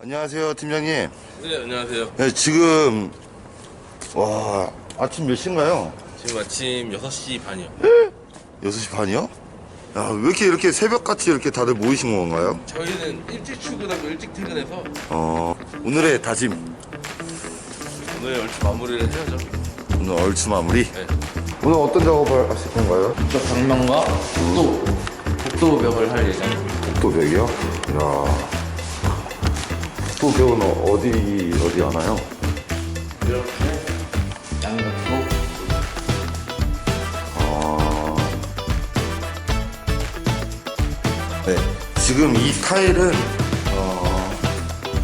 안녕하세요, 팀장님. 네, 안녕하세요. 네, 지금 와 아침 몇 시인가요? 지금 아침 6시 반이요. 6시 반이요? 야, 왜 이렇게 이렇게 새벽같이 이렇게 다들 모이신 건가요? 저희는 일찍 출근하고 일찍 퇴근해서 어, 오늘의 다짐. 오늘 얼추 마무리를 해야죠. 오늘 얼추 마무리. 네. 오늘 어떤 작업을 하실 건가요? 저 방망과 복도 복도벽을 할 예정. 복도벽이요? 이야. 복도벽은 어디, 어디 하나요? 이렇게 양옆으로 아. 네. 지금 이 타일은, 어,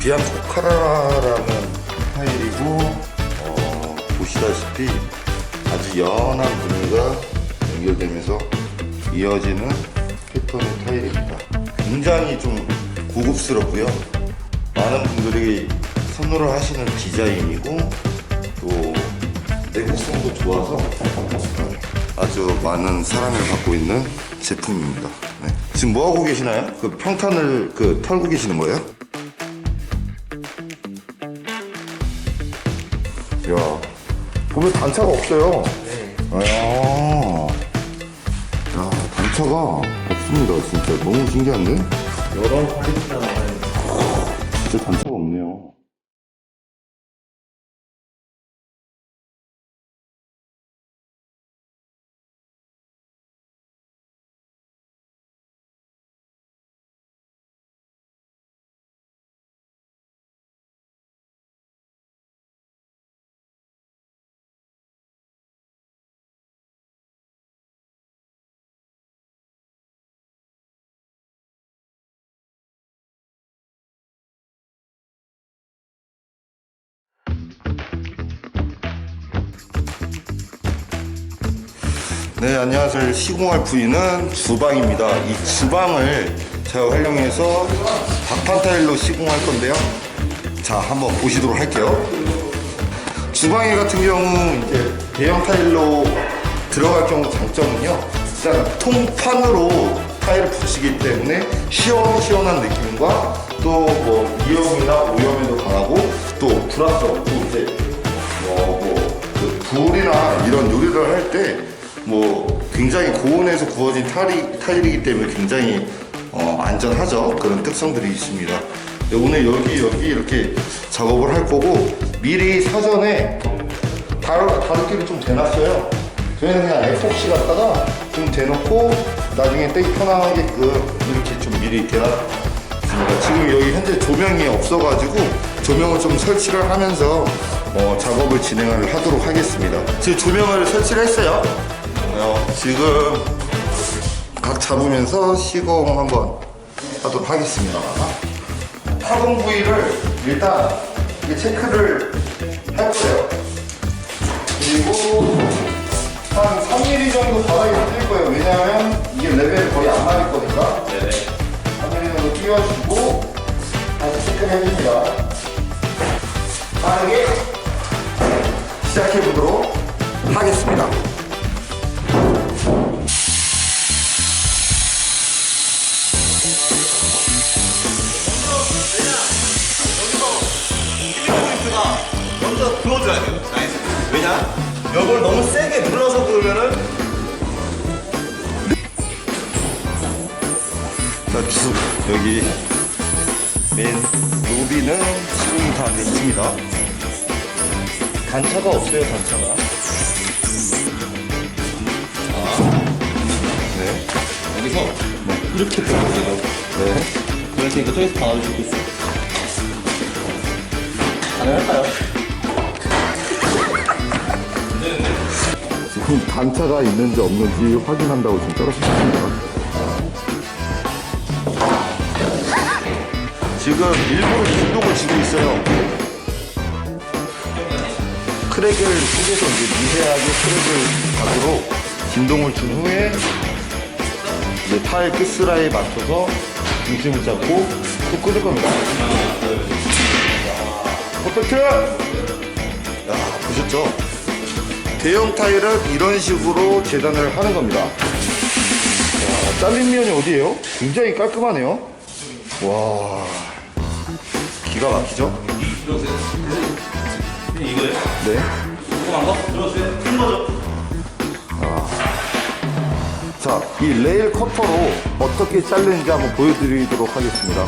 비앙코카라라는 타일이고, 어, 보시다시피 아주 연한 무늬가 연결되면서 이어지는 패턴의 타일입니다. 굉장히 좀 고급스럽고요. 많은 분들이 선호를 하시는 디자인이고, 또 내구성도 좋아서 아주 많은 사랑을 받고 있는 제품입니다. 네. 지금 뭐 하고 계시나요? 그 평탄을 그 털고 계시는 거예요? 야, 보면 단차가 없어요. 네. 아, 야, 단차가 없습니다. 진짜 너무 신기한데? 여러 퀄리티가 나와요. 진짜 단차가 없네요. 네, 안녕하세요. 시공할 부위는 주방입니다. 이 주방을 제가 활용해서 박판 타일로 시공할 건데요. 자, 한번 보시도록 할게요. 주방에 같은 경우 이제 대형 타일로 들어갈 경우 장점은요. 일단 통판으로 타일을 붙이기 때문에 시원시원한 느낌과 또뭐 이염이나 오염에도 강하고 또 불화성 또 이제 뭐그 불이나 이런 요리를 할 때 뭐 굉장히 고온에서 구워진 타일이, 타일이기 때문에 굉장히 어, 안전하죠. 그런 특성들이 있습니다. 네, 오늘 여기 여기 이렇게 작업을 할 거고 미리 사전에 다루, 다루기를 좀 대놨어요. 저희는 그냥 에폭시 갖다가 좀 대놓고 나중에 떼기 편하게끔 이렇게 좀 미리 대놨 습니다. 지금 여기 현재 조명이 없어가지고 조명을 좀 설치를 하면서 어, 작업을 진행을 하도록 하겠습니다. 지금 조명을 설치를 했어요. 어, 지금 각 잡으면서 시공 한번 하도록 하겠습니다. 파동 부위를 일단 체크를 할 거예요. 그리고 한 3mm 정도 바닥에 뜰 거예요. 왜냐하면 이게 레벨이 거의 안 맞을 거니까. 먼저 그어줘야 돼요. 나이스. 왜냐? 이걸 너무 세게 눌러서 그으면은 자, 주, 여기 맨 로비는 지금 다 됐습니다. 단차가 없어요, 단차가. 네. 여기서 이렇게 들어가세요. 네. 그럴 테니까 저기서 받아주시고 있어요. 가능할까요? 지금 단차가 있는지 없는지 확인한다고 지금 떨어졌습니다. 지금 일부러 진동을 주고 있어요. 크랙을 속에서 이제 미세하게 크랙을 가도록 진동을 준 후에 이제 타일 끝스라에 맞춰서 중심을 잡고 또 끄을 겁니다. 퍼펙트! 야, 보셨죠? 대형 타일은 이런 식으로 재단을 하는 겁니다. 와, 잘린 면이 어디예요? 굉장히 깔끔하네요. 와, 기가 막히죠? 이거예요? 네. 조그만 거? 들어주세요. 큰 거죠? 자, 이 레일 커터로 어떻게 자르는지 한번 보여드리도록 하겠습니다.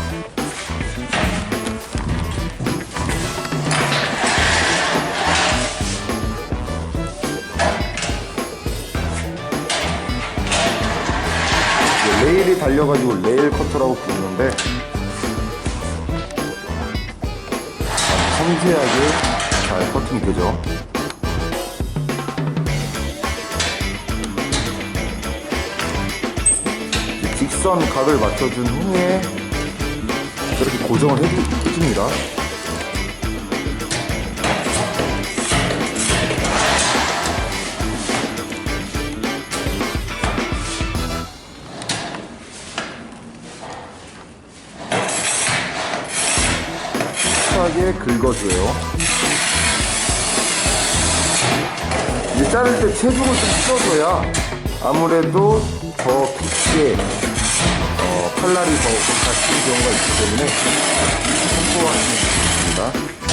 레일이 달려가지고 레일 커터라고 부르는데 아주 섬세하게 잘 커팅이 되죠. 직선 각을 맞춰준 후에 이렇게 고정을 해줍니다. 하게 긁어줘요. 이제 자를 때 체중을 좀 실어줘야 아무래도 더 깊게 어, 칼날이 더 닿는 경우가 있기 때문에 참고하시면 좋습니다.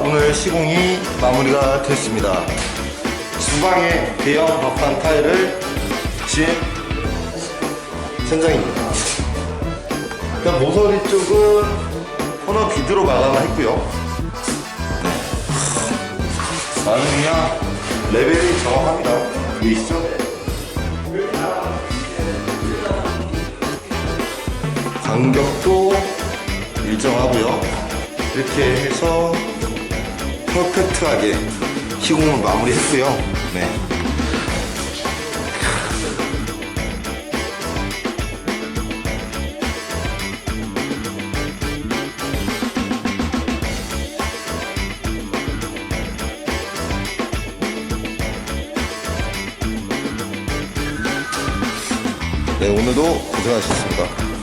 오늘 시공이 마무리가 됐습니다. 주방에 대형 박판 타일을 친 천장입니다. 일단 모서리 쪽은 코너 비드로 마감을 했고요. 네. 나는 그냥 레벨이 정확합니다. 보이시죠? 간격도 일정하고요. 이렇게 해서 퍼펙트하게 시공을 마무리했고요. 네. 네, 오늘도 고생하셨습니다.